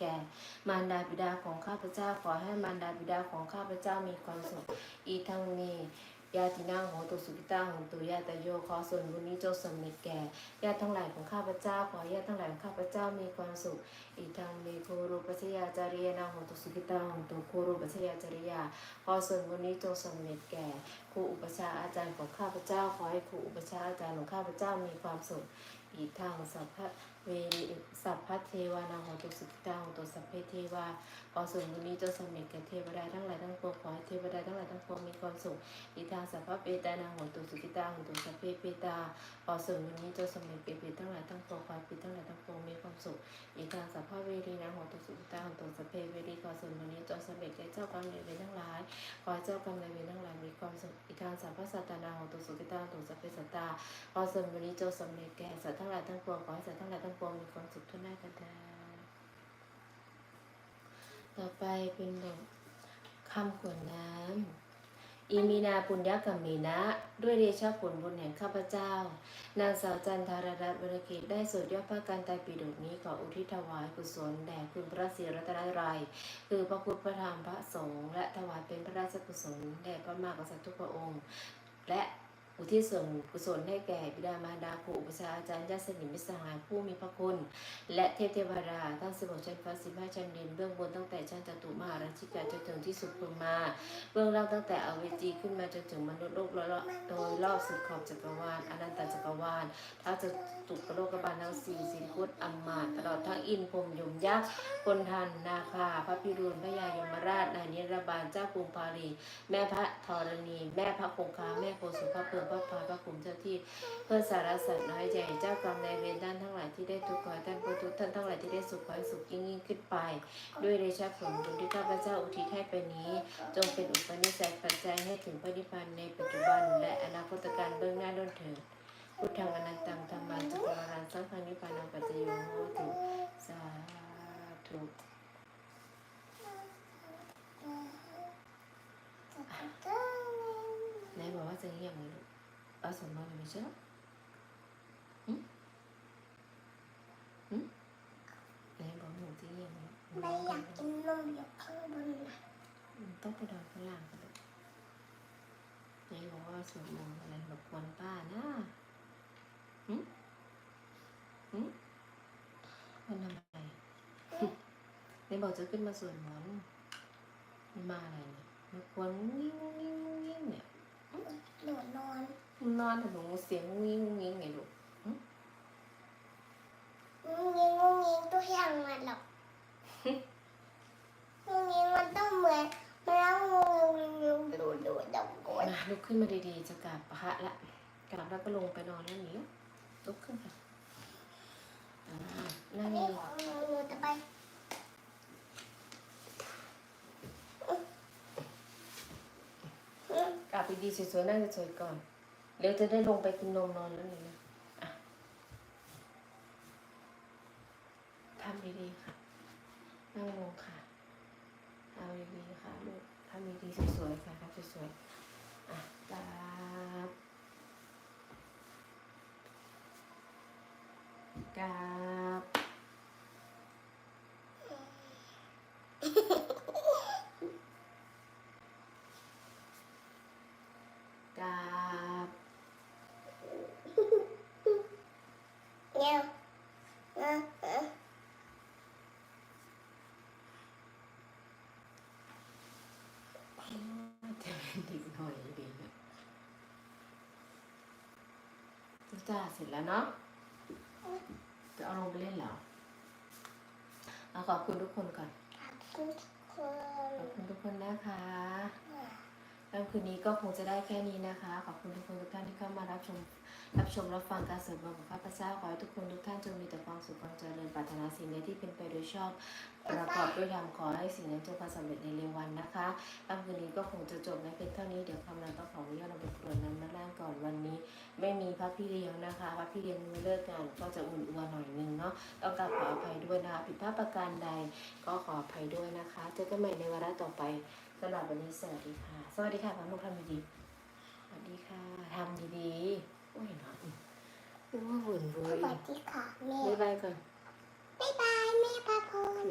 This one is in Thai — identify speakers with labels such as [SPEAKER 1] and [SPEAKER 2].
[SPEAKER 1] แก่ มารดาบิดาของข้าพเจ้าขอให้มารดาบิดาของข้าพเจ้ามีความสุขอีทั้งนี้ญาตินางโหตุสุกิตาโหตุญาตโยขอส่วนบุญนี้จงสำเร็จแก่ญาติทั้งหลายของข้าพเจ้า ขอญาติทั้งหลายของข้าพเจ้ามีความสุข อีกทางมีโครูปัชยาจารียนาโหตุสุกิตาโหตุโครูปัชยาจาริยาขอส่วนบุญนี้จงสำเร็จแก่ครูอุปชาอาจารย์ของข้าพเจ้า ขอให้ครูอุปชาอาจารย์ของข้าพเจ้ามีความสุข อีทางสัพพเวริ สัพพะเทวานาโหตุสุกิตาโหตุสัพเพเทวาขอส่วนบุญนี้จงสำเร็จแก่เทวดาทั้งหลายทั้งปวงขอให้เทวดาทั้งหลายทั้งปวงมีความสุขอีทาสัพพเปตานังโหตุสุกิตาโหตุสัพเพเปตาขอส่วนวันนี้เจ้าสมัยเปรตทั้งหลายทั้งปวงขอให้เปรตทั้งหลายทั้งปวงมีความสุขอีทาสัพพเวรีนังโหตุสุกิตาโหตุสัพเพเวรีขอส่วนวันนี้เจ้าสมัยแก่เจ้ากรรมนายเวรทั้งหลายขอเจ้ากรรมนายเวรทั้งหลายมีความสุขอีทาสัพพสัตตานังโหตุสุกิตาโหตุสัพเพสัตตาขอส่วนวันนี้เจ้าสมัยแก่สัตว์ทั้งหลายทั้งปวงขอให้สัตว์ทั้งหลายทั้งปวงมีความสุขทุกหน้ากันเถิดต่อไปเป็นบทคำขวดน้ำอิมีนาปุญญกัมมีนะ ด้วยเดชะผลบุญแห่งข้าพเจ้า นางสาวจันทารรัตน์วรกิจได้สวดย่อพระการไตรปิฎกนี้ขออุทิศถวายกุศลแด่คุณพระศรีรัตนตรัยคือพระพุทธพระธรรมพระสงฆ์และถวายเป็นพระราชกุศลแด่พระมหากษัตริย์ทุกพระองค์ และ อุทิศส่วนกุศลให้แก่บิดามารดาครูอุปชาอาจารย์ญาติสนิทมิตรสหายผู้มีพระคุณ และเทพเทวดาทั้งสิบหกชั้นฟ้าสิบห้าชั้นดินเบื้องบนตั้งแต่ชั้นจตุมหาราชิกาจนถึงที่สุดพึงมา เบื้องล่างตั้งแต่อเวจีขึ้นมาจนถึงมนุษย์โลกโลกโดยรอบสุดขอบจักรวาลอนันตจักรวาลท้าวจตุกโลกบาลทั้งสี่สินคุตอมมาตลอดทั้งอินพรมยมยักษ์คนทันนาคาพระพิรุณพระยายมราชนายนิรบาลเจ้ากรุงปารีแม่พระธรณี แม่พระคงคาแม่โพสุพระเพิงพระพายพระขุมเจ้าที่ เพื่อสารสัตว์น้อยใหญ่เจ้ากรรมนายเวรด้านทั้งหลายที่ได้ทุกข์ขอให้ท่านพ้นทุกข์ท่านทั้งหลายที่ได้สุขขอให้สุขยิ่งยิ่งขึ้นไป ด้วยเดชะผลบุญที่ข้าพเจ้าอุทิศให้ไปนี้ จงเป็นอุปนิสัยปัจจัยให้ถึงพระนิพพานในปัจจุบัน และอนาคตการเบื้องหน้าด้นเถิดพุทธังอนันตังธรรมังจักรวาลสังฆานิพพานังปัจจโยโหตุสาธุไหนบอกว่าจะเงียบไงลูก เอาสมบัติไม่ใช่หรอหึหึไหนบอกหนูจะเงียบไง
[SPEAKER 2] ไม่อยากกินนมอยู่ข้างบนนะ
[SPEAKER 1] อืมต้องไปนอนข้างล่างกันลูกไหนบอกว่าสวดมนต์อะไรรบกวนป้านะหึหึมันทำอะไรไหนบอกจะขึ้นมาสวดมนต์มันมาอะไรเนี่ยรบกวนงุ้งงิ้งงุ้งงิ้งงุ้งงิ้งเนี่ย
[SPEAKER 2] หนูนอน
[SPEAKER 1] นอนแต่หนูเสียงงุ้งงิ้งงุ้งงิ้งไงลูก
[SPEAKER 2] งุ้งงิ้งงุ้งงิ้งตัวอย่างมันหรอกงุ้งงิ้งมันต้องเหมือนมันแล้วงุ้งงิ้งงุ้งดูดูดงกด
[SPEAKER 1] มาลุกขึ้นมาดีๆจะกราบพระละกราบแล้วก็ลงไปนอนแล้วหนีลุกขึ้นค่ะอ่านั่ง
[SPEAKER 2] นี่
[SPEAKER 1] ดี
[SPEAKER 2] ของหนูหนูจะไป
[SPEAKER 1] ดีสวยๆนั่งสวยๆก่อนเดี๋ยวจะได้ลงไปกินนมนอนแล้วนี่นะทำดีๆค่ะ นั่งลงค่ะทำดีๆค่ะลูกทำดีๆสวยๆค่ะครับสวยๆอะกราบกราบกราบ
[SPEAKER 2] เนี่ยเออเออ
[SPEAKER 1] จะเป็นเด็กหน่อยดีนะจ้าเสร็จแล้วเนาะจะเอาลงไปเล่นแล้วเอาขอบคุณทุกคนก่อน
[SPEAKER 2] ขอบคุณทุกคน
[SPEAKER 1] ขอบคุณทุกคนนะคะแล้วคืนนี้ก็คงจะได้แค่นี้นะคะ ขอบคุณทุกคน รับชม รับชมรับฟังการเสริมบารของข้าพเจ้าขอให้ทุกคนทุกท่านจงมีแต่ความสุขความเจริญปรารถนาสิ่งใดที่เป็นไปโดยชอบ ประกอบด้วยธรรมขอให้สิ่งนั้นจงประสบสำเร็จในเร็ววันนะคะค่ำคืนนี้ก็คงจะจบในเพียงเท่านี้เดี๋ยวคำนั้นต้องขออนุญาตลงไปกรวดน้ำมาล่างก่อนวันนี้ ไม่มีพระพี่เลี้ยงนะคะพระพี่เลี้ยงเลิกงานก็จะอุ่นอัวหน่อยนึงเนาะต้องกราบขออภัยด้วยนะคะผิดพลาดประการใดก็ขออภัยด้วยนะคะ เจอกันใหม่ในวาระต่อไปสำหรับวันนี้สวัสดีค่ะ สวัสดีค่ะพังนุกทำดี วัสดีค่ะทำดีๆโอ้ยเนาะโอ้ยหุ่นเว้
[SPEAKER 2] ส
[SPEAKER 1] ย
[SPEAKER 2] วัสดีค่ะแม่
[SPEAKER 1] บ๊ายบายก่อน
[SPEAKER 2] บ๊ายบายแม่ปลาพร